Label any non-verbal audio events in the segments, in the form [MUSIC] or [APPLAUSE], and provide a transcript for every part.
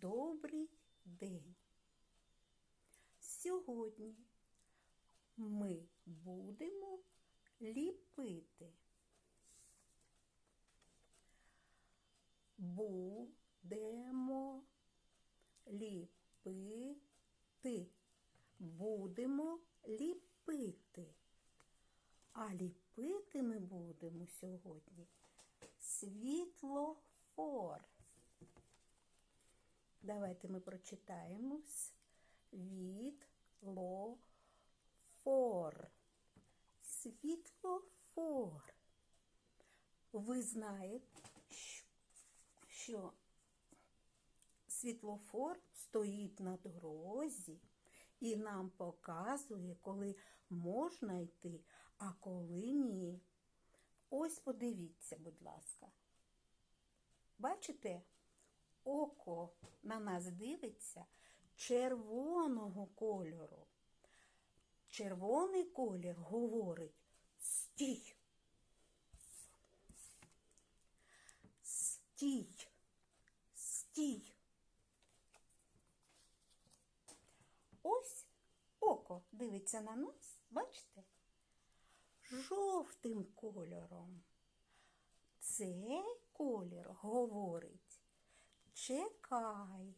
Добрий день! Сьогодні ми будемо ліпити. Будемо ліпити. Будемо ліпити. А ліпити ми будемо сьогодні світлофор. Давайте ми прочитаємо світлофор. Світлофор. Ви знаєте, що світлофор стоїть на дорозі і нам показує, коли можна йти, а коли ні. Ось подивіться, будь ласка. Бачите, око на нас дивиться червоного кольору. Червоний колір говорить стій. Стій. Стій. Ось око дивиться на нас, бачите? Жовтим кольором. Цей колір говорить чекай.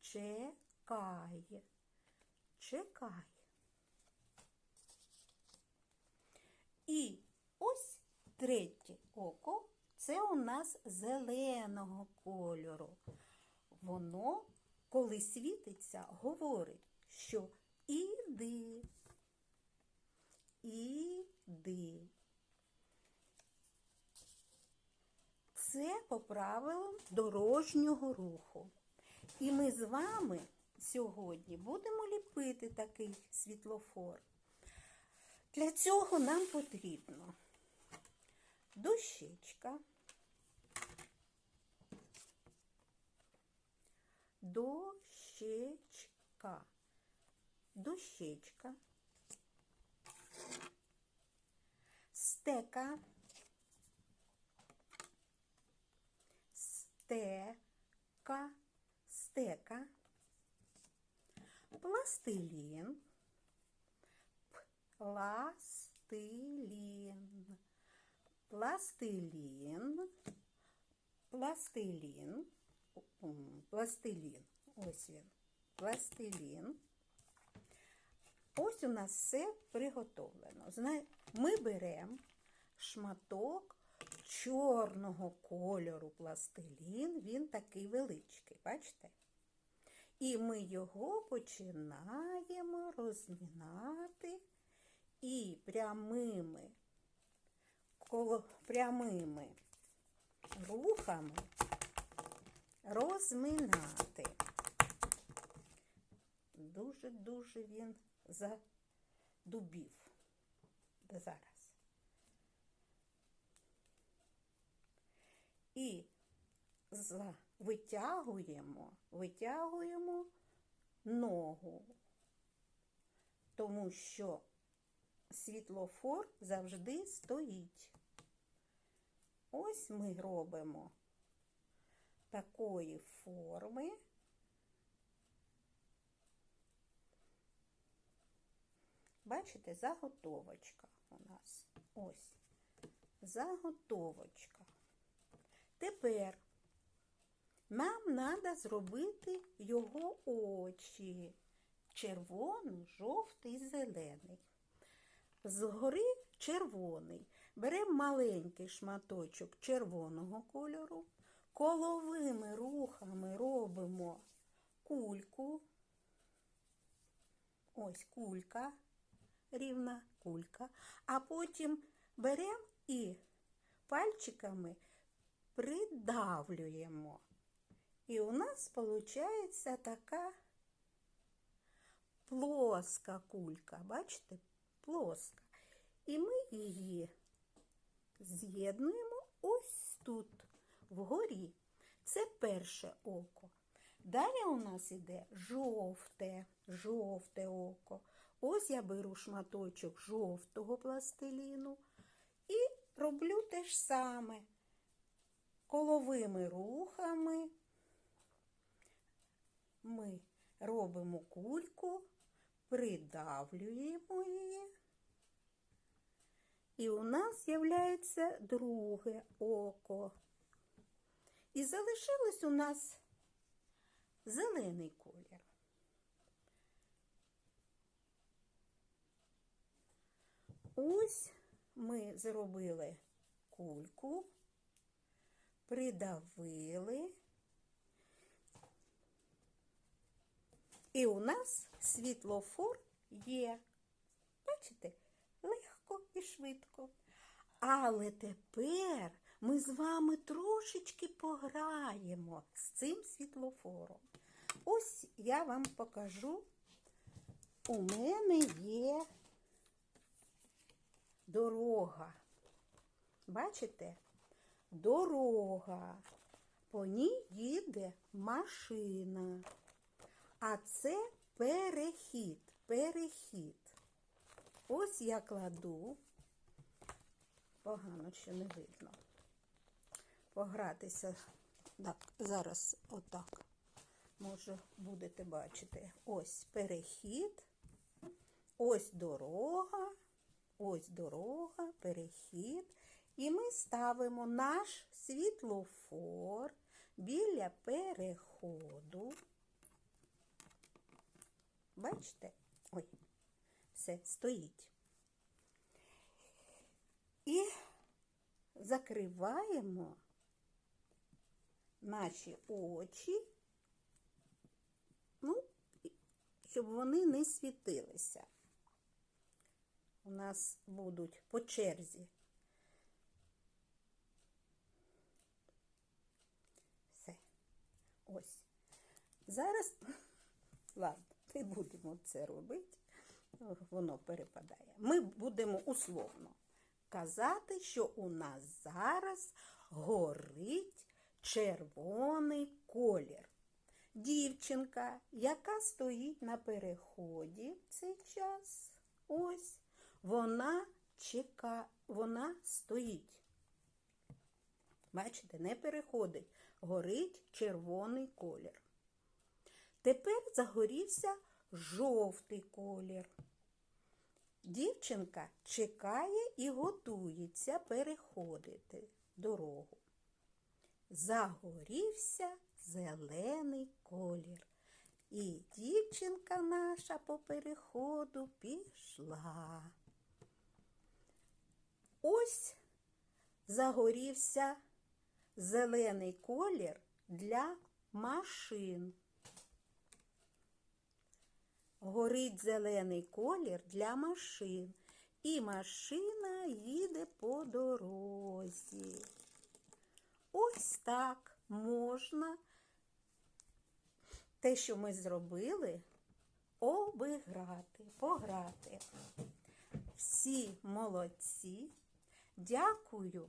Чекай. Чекай. І ось третє око це у нас зеленого кольору. Воно, коли світиться, говорить, що іди. Іди. Це по правилам дорожнього руху. І ми з вами сьогодні будемо ліпити такий світлофор. Для цього нам потрібно дощечка, дощечка, дощечка, стека, стека, стека, пластилін, пластилін, пластилін, пластилін, пластилін, ось він, пластилін. Ось у нас все приготовлено. Ми беремо шматок чорного кольору пластилін, він такий величкий, бачите? І ми його починаємо розмінати і прямими, коло, прямими рухами розминати. Дуже-дуже він задубів зараз. І за- витягуємо, витягуємо ногу, тому що світлофор завжди стоїть. Ось ми робимо такої форми. Бачите, заготовочка у нас. Ось. Заготовочка. Тепер нам треба зробити його очі. Червоний, жовтий, зелений. Згори червоний. Беремо маленький шматочок червоного кольору, коловими рухами робимо кульку. Ось кулька, рівна кулька. А потім беремо і пальчиками придавлюємо. І у нас виходить така плоска кулька. Бачите? Плоска. І ми її з'єднуємо ось тут, вгорі. Це перше око. Далі у нас іде жовте, жовте око. Ось я беру шматочок жовтого пластиліну і роблю те ж саме. коловими рухами ми робимо кульку, придавлюємо її. І у нас з'являється друге око. І залишилось у нас зелений колір. Ось ми зробили кульку, придавили. І у нас світлофор є. Бачите, легко і швидко. Але тепер ми з вами трошечки пограємо з цим світлофором. Ось я вам покажу. У мене є дорога. Бачите? Дорога. По ній їде машина. А це перехід, перехід. Ось я кладу, погано ще не видно. Погратися, так, зараз отак. Може, будете бачити. Ось перехід, ось дорога, ось дорога, перехід. І ми ставимо наш світлофор біля переходу. Бачите? Ой, все, стоїть. І закриваємо наші очі, ну, щоб вони не світилися. У нас будуть по черзі. Все. Ось. Зараз, [LAUGHS] ладно не будемо це робити, воно перепадає. Ми будемо условно казати, що у нас зараз горить червоний колір. Дівчинка, яка стоїть на переході в цей час, ось, вона чека, вона стоїть. Бачите, не переходить, горить червоний колір. Тепер загорівся жовтий колір. Дівчинка чекає і готується переходити дорогу. Загорівся зелений колір. І дівчинка наша по переходу пішла. Ось загорівся зелений колір для машин. Горить зелений колір для машин. І машина їде по дорозі. Ось так можна те, що ми зробили, обіграти, пограти. Всі молодці. Дякую,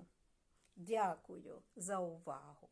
дякую за увагу.